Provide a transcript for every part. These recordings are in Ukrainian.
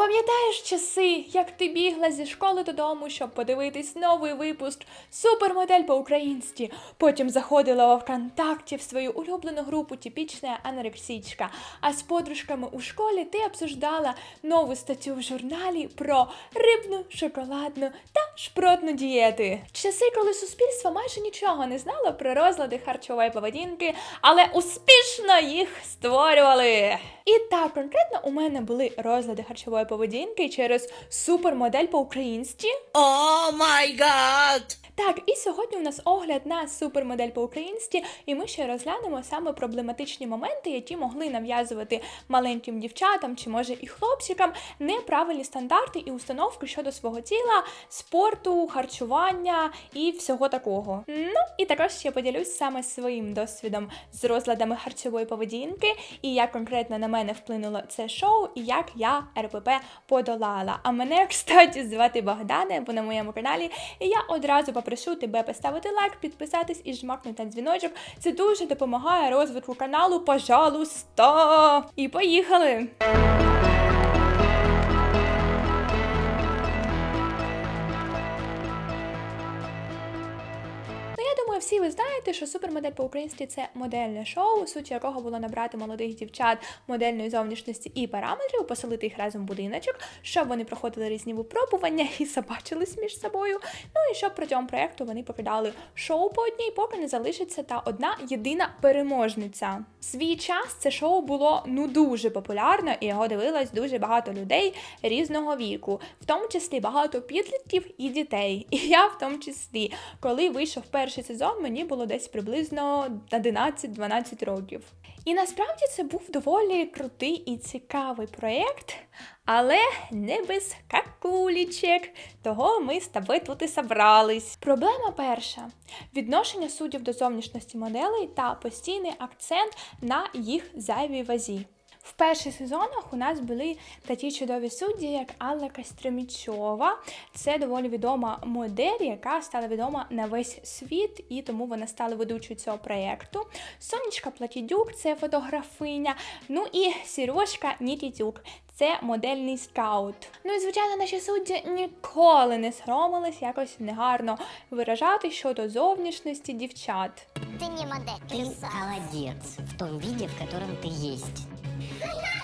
пам'ятаєш часи, як ти бігла зі школи додому, щоб подивитись новий випуск Супермодель по-українськи? Потім заходила у ВКонтакті в свою улюблену групу Типічна анорексичка. А з подружками у школі ти обсуждала нову статтю в журналі про рибну, шоколадну та шпротну дієти. Часи, коли суспільство майже нічого не знало про розлади харчової поведінки, але успішно їх створювали. І так, конкретно у мене були розлади харчової поведінки через супермодель по-українськи. О май гад! Так, і сьогодні у нас огляд на супермодель по-українськи, і ми ще розглянемо саме проблематичні моменти, які могли нав'язувати маленьким дівчатам чи може і хлопчикам неправильні стандарти і установки щодо свого тіла, спорту, харчування і всього такого. Ну і також ще поділюсь саме своїм досвідом з розладами харчової поведінки, і як конкретно на мене вплинуло це шоу, і як я РПП подолала. А мене, кстати, звати Богдане, бо на моєму каналі, і я одразу попрошу тебе поставити лайк, підписатись і жмакнути на дзвіночок. Це дуже допомагає розвитку каналу. Пожалуйста! І поїхали! Всі ви знаєте, що супермодель по-українськи це модельне шоу, суть якого було набрати молодих дівчат модельної зовнішності і параметрів, поселити їх разом в будиночок, щоб вони проходили різні випробування і собачились між собою. Ну і щоб протягом проекту вони покидали шоу по одній, поки не залишиться та одна єдина переможниця. В Свій час це шоу було ну дуже популярно, і його дивилось дуже багато людей різного віку, в тому числі багато підлітків і дітей. І я в тому числі, коли вийшов перший сезон, мені було десь приблизно 11-12 років. І насправді це був доволі крутий і цікавий проєкт, але не без какулічек. Того ми з тобою тут і собрались. Проблема перша: відношення суддів до зовнішності моделей та постійний акцент на їх зайвій вазі. В перших сезонах у нас були такі чудові судді, як Алла Костромічова. Це доволі відома модель, яка стала відома на весь світ, і тому вона стала ведучою цього проєкту. Сонечка Платідюк це фотографиня. Ну і Сережка Нікітюк. Це модельний скаут. Ну і звичайно, наші судді ніколи не соромились якось негарно виражати щодо зовнішності дівчат. Ты не модель, Ты красавица. молодец в том виде, в котором ты есть. Ha ha!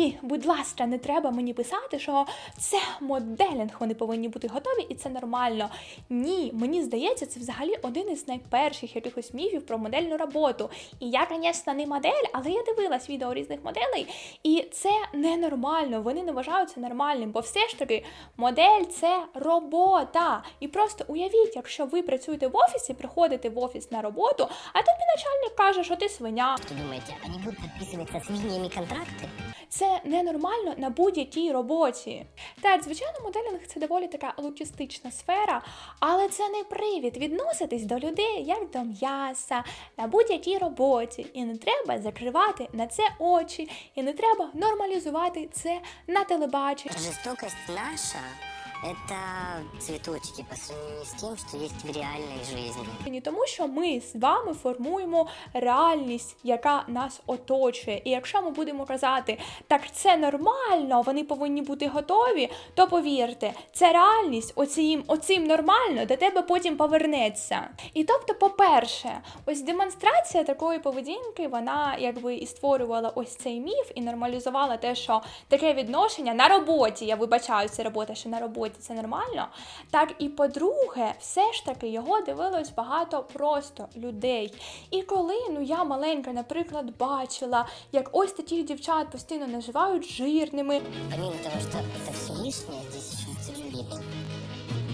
Ні, будь ласка, не треба мені писати, що це моделінг, вони повинні бути готові, і це нормально. Ні, мені здається, це взагалі один із найперших якихось міфів про модельну роботу. І я, звісно, не модель, але я дивилась відео різних моделей, і це ненормально. Вони не вважають це нормальним, бо все ж таки модель це робота. І просто уявіть, якщо ви працюєте в офісі, приходите в офіс на роботу, а тобі начальник каже, що ти свиня. Что думаете, они будут подписывать со свиньями контракты? Це ненормально на будь-якій роботі. Так, звичайно, моделінг це доволі така логістична сфера, але це не привід відноситись до людей як до м'яса на будь-якій роботі. І не треба закривати на це очі, і не треба нормалізувати це на телебаченні. Жестокость наша – это цветочки по сравнению с тем, что есть в реальной жизни. Ні тому, що ми з вами формуємо реальність, яка нас оточує. І якщо ми будемо казати, так це нормально, вони повинні бути готові, то повірте, це реальність, оцім, оцім нормально до тебе потім повернеться. І тобто, по-перше, ось демонстрація такої поведінки, вона якби і створювала ось цей міф і нормалізувала те, що таке відношення на роботі, я вибачаю, це робота, що на роботі це нормально. Так і по-друге, все ж таки його дивилось багато просто людей. І коли ну я маленька, наприклад, бачила, як ось таких дівчат постійно називають жирними, Помимо того, что это все лишнее, здесь.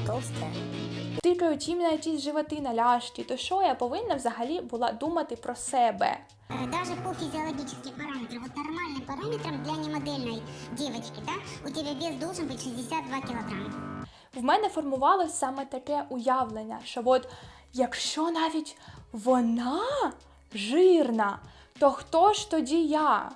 Толстая. тикають їм на якісь животи на ляшки, то що я повинна взагалі була думати про себе? Э, Даже по физиологическим параметрам, вот нормальным параметрам для немодельной девочки, да, у тебя вес должен быть 62 килограмма. в мене формувалось саме таке уявлення, що от якщо навіть вона жирна, то хто ж тоді я?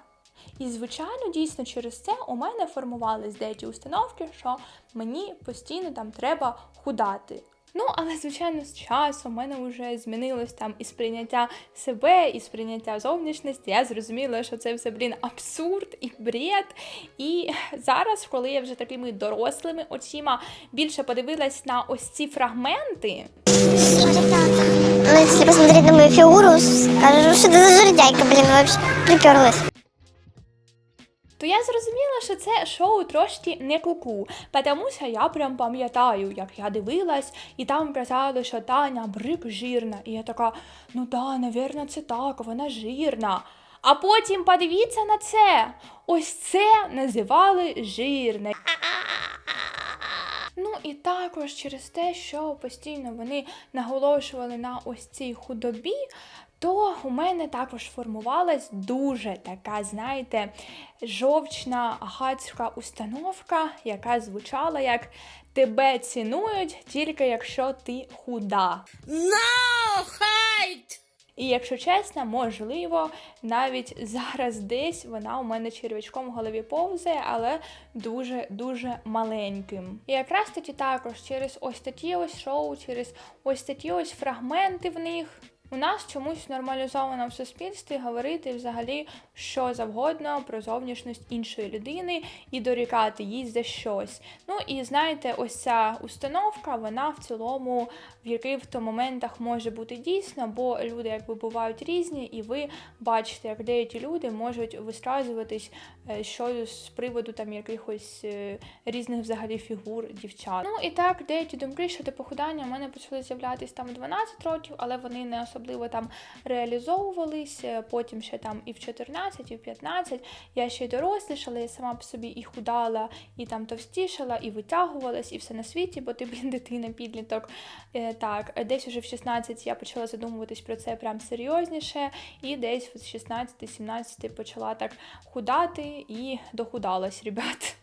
І, звичайно, дійсно через це у мене формувались деякі установки, що мені постійно там треба худати. Ну, але звичайно, з часом в мене вже змінилось там і сприйняття себе, і сприйняття зовнішності. Я зрозуміла, що це все, блін, абсурд і бред. І зараз, коли я вже такими дорослими очима більше подивилась на ось ці фрагменти, Ну, если посмотреть на мою фигуру, скажу, что это за жердяйка, блин, вообще приперлась. То я зрозуміла, що це шоу трошки не куку. Тому що я прям пам'ятаю, як я дивилась, і там казали, що Таня брик жирна. І я така, ну да, навірно, це так, вона жирна. А потім подивіться на це. Ось це називали жирне. Ну і також через те, що постійно вони наголошували на ось цій худобі, то у мене також формувалась дуже така, знаєте, жовчна агатська установка, яка звучала як тебе цінують тільки якщо ти худа. No hate! І якщо чесно, можливо, навіть зараз десь вона у мене червячком в голові повзає, але дуже-дуже маленьким. І якраз таки також через ось такі ось шоу, через ось такі ось фрагменти в них. У нас чомусь нормалізовано в суспільстві говорити взагалі що завгодно про зовнішність іншої людини і дорікати їй за щось. Ну і знаєте, ось ця установка, вона в цілому в яких-то моментах може бути дійсно, бо люди якби бувають різні, і ви бачите, як деякі люди можуть висказуватись е, що з приводу там якихось е, різних взагалі фігур дівчат. Ну і так, деякі думки щодо похудання у мене почали з'являтися там 12 років, але вони не особливо там реалізовувались. Е, Потім ще там і в 14, і в 15. Я ще й дорослішала, я сама по собі і худала, і там товстішала, і витягувалась, і все на світі, бо ти блін, дитина, підліток. Е, Так, десь уже в 16 я почала задумуватись про це прям серйозніше, і десь в 16-17 почала так худати і дохудалась, ребят.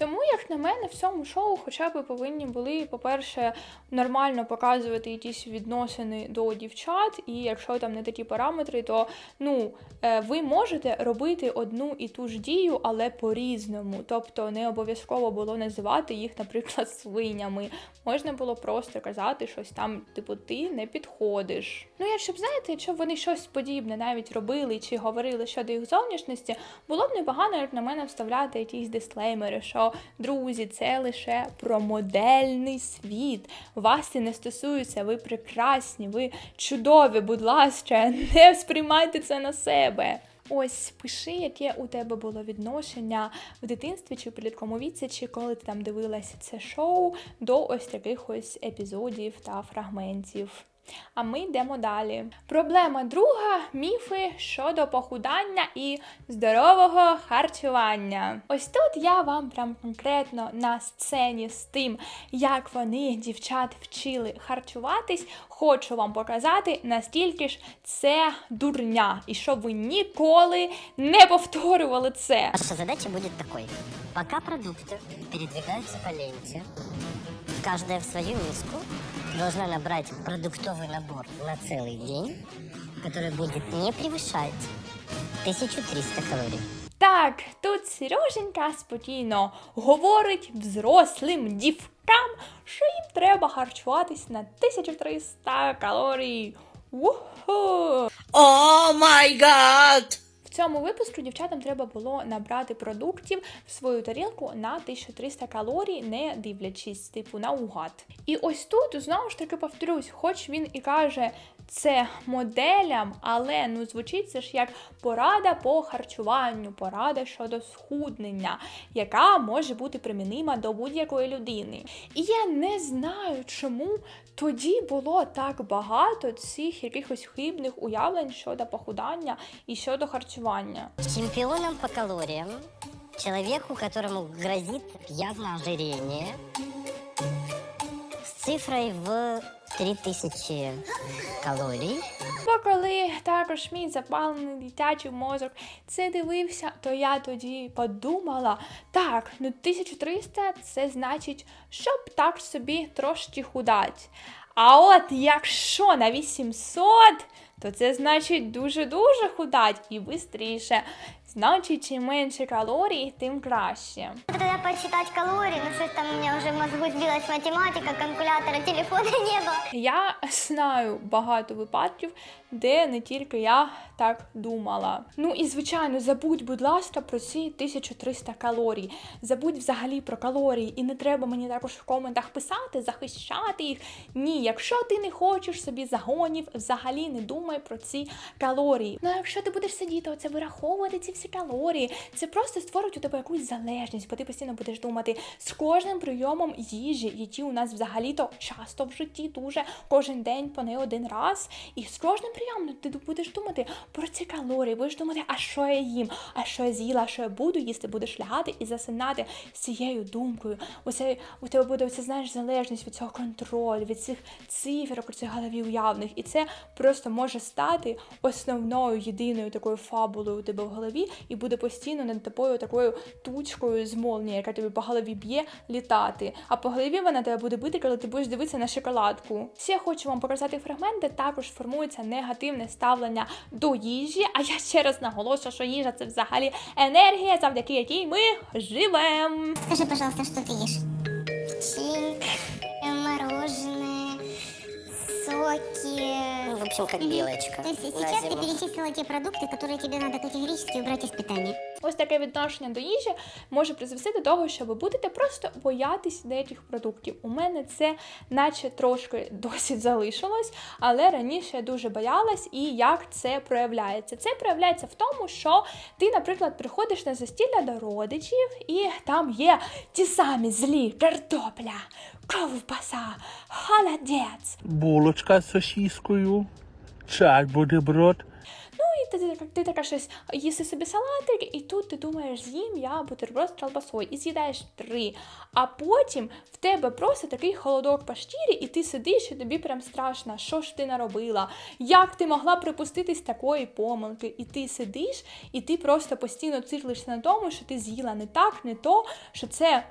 Тому, як на мене, в цьому шоу хоча б повинні були, по-перше, нормально показувати якісь відносини до дівчат, і якщо там не такі параметри, то ну, е, ви можете робити одну і ту ж дію, але по-різному. Тобто не обов'язково було називати їх, наприклад, свинями. Можна було просто казати щось там, типу, ти не підходиш. Ну, я щоб знаєте, якщо б вони щось подібне навіть робили чи говорили щодо їх зовнішності, було б непогано, як на мене, вставляти якісь дисклеймери, що друзі, це лише про модельний світ. Вас це не стосується, ви прекрасні, ви чудові, будь ласка, не сприймайте це на себе. Ось пиши, яке у тебе було відношення в дитинстві чи в підлітковому віці, чи коли ти там дивилася це шоу до ось таких ось епізодів та фрагментів. А ми йдемо далі. Проблема друга міфи щодо похудання і здорового харчування. Ось тут я вам прям конкретно на сцені з тим, як вони дівчат вчили харчуватись, хочу вам показати, наскільки ж це дурня, і щоб ви ніколи не повторювали це. Ваша задача будет такой. Пока продукты передвигаются по ленте, каждая в свою миску должна набрать продуктовый набор на целый день, который будет не превышать 1300 калорий. Так, тут Сереженька спокійно говорить взрослим дівкам, що їм треба харчуватись на 1300 калорій. Уху! Oh my god! Цьому випуску дівчатам треба було набрати продуктів в свою тарілку на 1300 калорій, не дивлячись, типу, наугад. І ось тут знову ж таки повторюсь, хоч він і каже. Це моделям, але ну звучить це ж як порада по харчуванню, порада щодо схуднення, яка може бути примінима до будь-якої людини. І я не знаю, чому тоді було так багато цих якихось хибних уявлень щодо похудання і щодо харчування. Чемпионом по калориям, человеку, которому грозит явно ожирение, с цифрой в 3000 калорий, Бо коли також мій запалений дитячий мозок це дивився, то я тоді подумала: так, ну 1300 це значить, щоб так собі трошки худать. А от якщо на 800, то це значить дуже-дуже худать і швидше. Значить, чим менше калорій, тим краще. Треба почитати калорії, ну щось там у мене вже в мозгу збилась математика, калькулятора, телефону не було. Я знаю багато випадків, де не тільки я так думала. Ну і звичайно, забудь, будь ласка, про ці 1300 калорій. Забудь взагалі про калорії, і не треба мені також в коментах писати, захищати їх. Ні, якщо ти не хочеш собі загонів, взагалі не думай про ці калорії. Ну а якщо ти будеш сидіти, оце вираховувати ці всі калорії, це просто створить у тебе якусь залежність, бо ти постійно будеш думати з кожним прийомом їжі, які у нас взагалі-то часто в житті, дуже кожен день по не один раз. І з кожним прийомом ти будеш думати про ці калорії, будеш думати, а що я їм, а що я з'їла, а що я буду їсти, будеш лягати і засинати з цією думкою. Оце у тебе буде оце, знаєш, залежність від цього контролю, від цих цифр, у цих голові уявних. І це просто може стати основною єдиною такою фабулою у тебе в голові, і буде постійно над тобою такою тучкою з молнії, яка тобі по голові б'є літати. А по голові вона тебе буде бити, коли ти будеш дивитися на шоколадку. Ще я хочу вам показати фрагмент, де також формується негативне ставлення до їжі. А я ще раз наголошую, що їжа це взагалі енергія, завдяки якій ми живемо. Скажи, пожалуйста, що ти їш? Печенье, мороженое, соки. Ну, в общем, как белочка. То есть на сейчас ты зиму. перечислила те продукты, которые тебе надо категорически убрать из питания. Ось таке відношення до їжі може призвести до того, що ви будете просто боятись деяких продуктів. У мене це наче трошки досі залишилось, але раніше я дуже боялась, і як це проявляється? Це проявляється в тому, що ти, наприклад, приходиш на застілля до родичів, і там є ті самі злі картопля, ковбаса, холодець. булочка з сосіскою, чай бутерброд. Ну і ти, ти така щось їси собі салатик, і тут ти думаєш, з'їм я бутерброд з колбасою, і з'їдаєш три. А потім в тебе просто такий холодок по шкірі, і ти сидиш, і тобі прям страшно, що ж ти наробила, як ти могла припуститись такої помилки. І ти сидиш, і ти просто постійно циклишся на тому, що ти з'їла не так, не то, що це.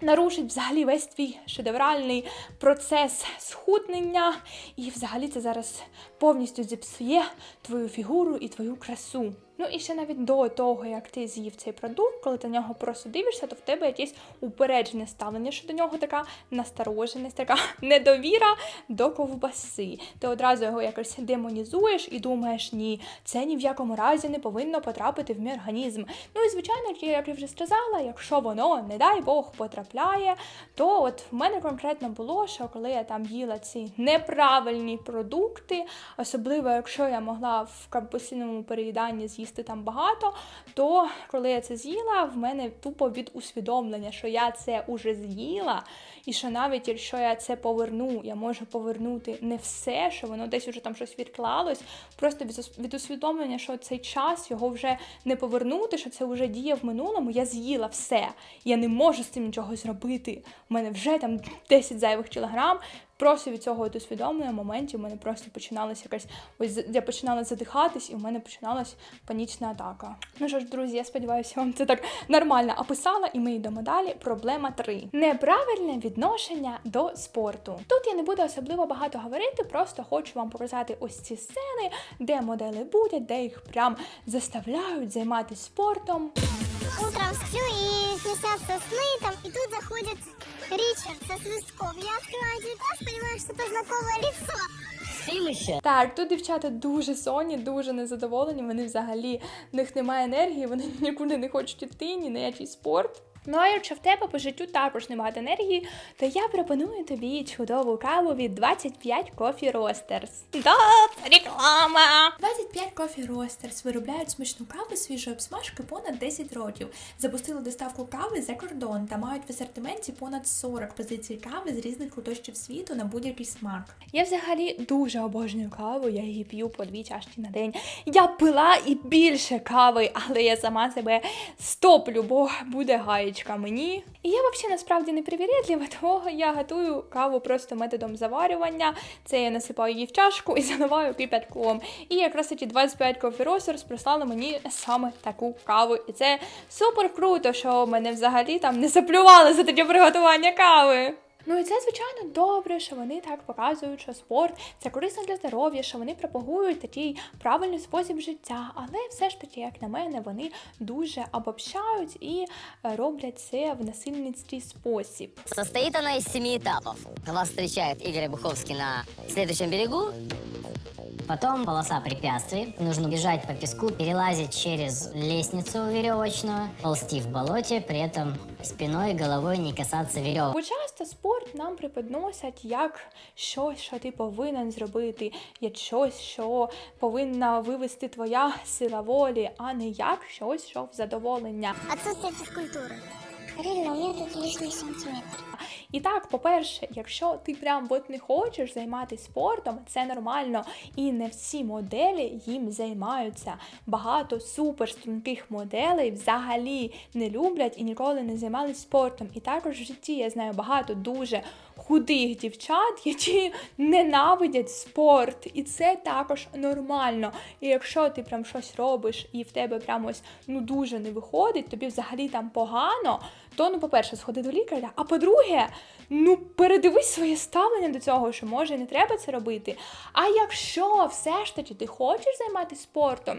Нарушить взагалі весь твій шедевральний процес схуднення, і взагалі це зараз повністю зіпсує твою фігуру і твою красу. Ну і ще навіть до того, як ти з'їв цей продукт, коли ти на нього просто дивишся, то в тебе якесь упереджене ставлення щодо нього, така настороженість, така недовіра до ковбаси. Ти одразу його якось демонізуєш і думаєш, ні, це ні в якому разі не повинно потрапити в мій організм. Ну і звичайно, як я- вже сказала, якщо воно, не дай Бог, потрапляє, то от в мене конкретно було, що коли я там їла ці неправильні продукти, особливо якщо я могла в компульсивному переїданні з'їсти там багато, то коли я це з'їла, в мене тупо від усвідомлення, що я це уже з'їла, і що навіть якщо я це поверну, я можу повернути не все, що воно десь уже там щось відклалось, просто від усвідомлення, що цей час його вже не повернути, що це вже діє в минулому, я з'їла все. Я не можу з цим нічого зробити. У мене вже там 10 зайвих кілограм. Просто від цього от усвідомлення моментів у мене просто починалася якась ось я починала задихатись, і в мене починалась панічна атака. Ну що ж, друзі, я сподіваюся, вам це так нормально описала, і ми йдемо далі. Проблема 3. неправильне відношення до спорту. Тут я не буду особливо багато говорити, просто хочу вам показати ось ці сцени, де модели будуть, де їх прям заставляють займатися спортом Утром сплю и снятся сны там, и тут заходит Ричард со свистком. Я открываю унитаз, понимаю, что это знакомое лицо. Спим еще? Так, тут дівчата дуже сонні, дуже незадоволені. Вони взагалі в них немає енергії, вони нікуди не хочуть іти, ні на який спорт. Ну а якщо в тебе по життю також немає енергії, то я пропоную тобі чудову каву від 25 Coffee Roasters. Да, реклама! 25 Coffee Roasters виробляють смачну каву свіжої обсмажки понад 10 років. Запустили доставку кави за кордон та мають в асортименті понад 40 позицій кави з різних куточків світу на будь-який смак. Я взагалі дуже обожнюю каву, я її п'ю по дві чашки на день. Я пила і більше кави, але я сама себе стоплю, бо буде гаєчка мені. І я взагалі насправді не привірядлива, того я готую каву просто методом заварювання. Це я насипаю її в чашку і заливаю кипятком. І якраз ці 25 Coffee Roasters прислали мені саме таку каву. І це супер круто, що мене взагалі там не заплювали за таке приготування кави. Ну і це звичайно добре, що вони так показують, що спорт це корисно для здоров'я, що вони пропагують такий правильний спосіб життя. Але все ж таки, як на мене, вони дуже обобщають і е, роблять це в насильницький спосіб. Состоит она из семи этапов. Вас встречает Игорь Буховский на следующем берегу. Потом полоса препятствий. Нужно бежать по песку, перелазить через лестницу веревочную, ползти в болоте, при этом спиной и головой не касаться веревок. Часто спорт нам преподносять як щось, що ти повинен зробити, як щось, що повинна вивести твоя сила волі, а не як щось, що в задоволення. А це физкультуры. Реально, у лишний сантиметр. І так, по-перше, якщо ти прям от не хочеш займатися спортом, це нормально. І не всі моделі їм займаються. Багато суперструнких моделей взагалі не люблять і ніколи не займалися спортом. І також в житті я знаю багато дуже худих дівчат, які ненавидять спорт. І це також нормально. І якщо ти прям щось робиш і в тебе прям ось ну дуже не виходить, тобі взагалі там погано, то ну, по-перше, сходи до лікаря, а по-друге, ну передивись своє ставлення до цього, що може не треба це робити. А якщо все ж таки ти хочеш займатися спортом,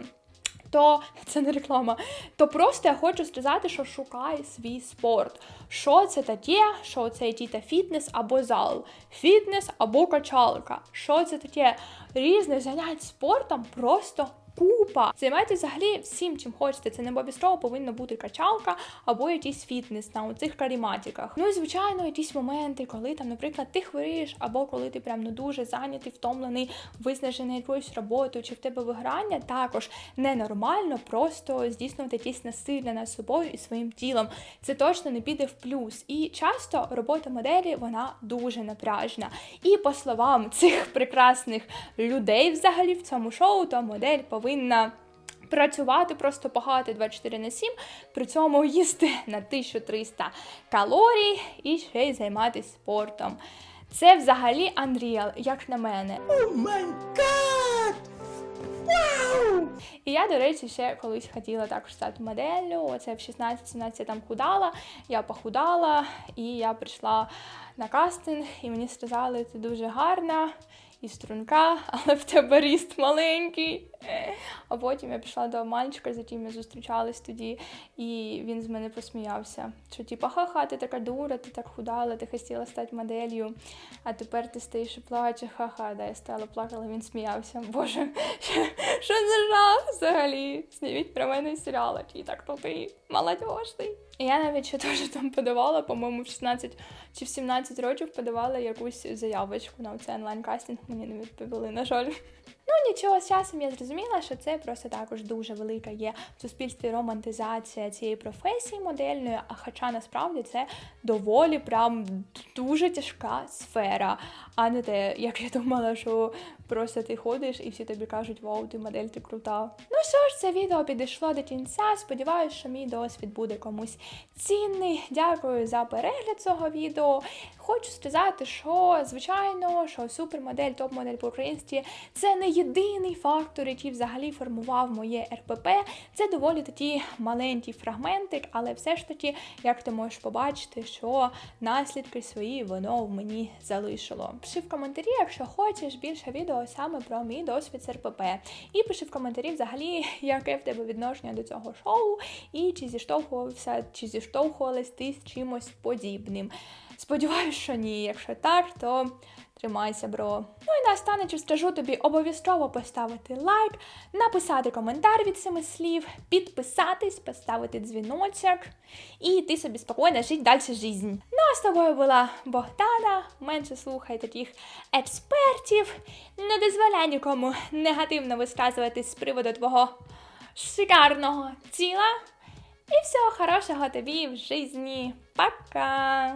то це не реклама. То просто я хочу сказати, що шукай свій спорт. Що це таке? Що це тіта фітнес або зал, фітнес або качалка. Що це таке? Різних занять спортом просто. Купа. Займайтеся взагалі всім, чим хочете. Це не обов'язково повинна бути качалка або якийсь фітнес на цих каріматіках. Ну і звичайно, якісь моменти, коли там, наприклад, ти хворієш, або коли ти прям ну дуже зайнятий, втомлений, виснажений якоюсь роботою, чи в тебе виграння, також ненормально просто здійснювати якісь насилля над собою і своїм тілом. Це точно не піде в плюс. І часто робота моделі вона дуже напряжна. І по словам цих прекрасних людей, взагалі в цьому шоу, то модель повинна. Працювати просто багато 24 на 7, при цьому їсти на 1300 калорій і ще й займатися спортом. Це взагалі Unreal, як на мене. І я, до речі, ще колись хотіла також стати моделлю. Оце в 16-17 я там худала, я похудала, і я прийшла на кастинг, і мені сказали, ти дуже гарна і струнка, але в тебе ріст маленький. А потім я пішла до мальчика, з яким я зустрічалась тоді, і він з мене посміявся. Що типа, ха-ха, ти така дура, ти так худала, ти хотіла стати моделлю, а тепер ти стоїш і плачеш, ха-ха, да, я стояла, плакала, він сміявся. Боже, що за жах взагалі? Зніміть про мене серіал, який так молодіжний. І я навіть ще теж там подавала, по-моєму, в 16 чи в 17 років подавала якусь заявочку на цей онлайн-кастинг, мені не відповіли, на жаль. Ну нічого, з часом я зрозуміла, що це просто також дуже велика є в суспільстві романтизація цієї професії модельної, а хоча насправді це доволі прям дуже тяжка сфера, а не те, як я думала, що просто ти ходиш і всі тобі кажуть, вау, ти модель, ти крута. Ну що ж, це відео підійшло до кінця. Сподіваюсь, що мій досвід буде комусь цінний. Дякую за перегляд цього відео. Хочу сказати, що звичайно, що супермодель, топ-модель по-українськи це не єдиний фактор, який взагалі формував моє РПП. Це доволі такий маленький фрагментик, але все ж таки, як ти можеш побачити, що наслідки свої воно в мені залишило. Пиши в коментарі, якщо хочеш більше відео саме про мій досвід з РПП. І пиши в коментарі взагалі, яке в тебе відношення до цього шоу, і чи зіштовхувався, чи зіштовхувалась ти з чимось подібним. Сподіваюсь, що ні. Якщо так, то тримайся, бро. Ну і наостанок скажу тобі обов'язково поставити лайк, написати коментар від семи слів, підписатись, поставити дзвіночок і ти собі спокійно жити далі жизнь. Ну а з тобою була Богдана. Менше слухай таких експертів. Не дозволяй нікому негативно висказуватись з приводу твого шикарного тіла. І всього хорошого тобі в житті. Пока!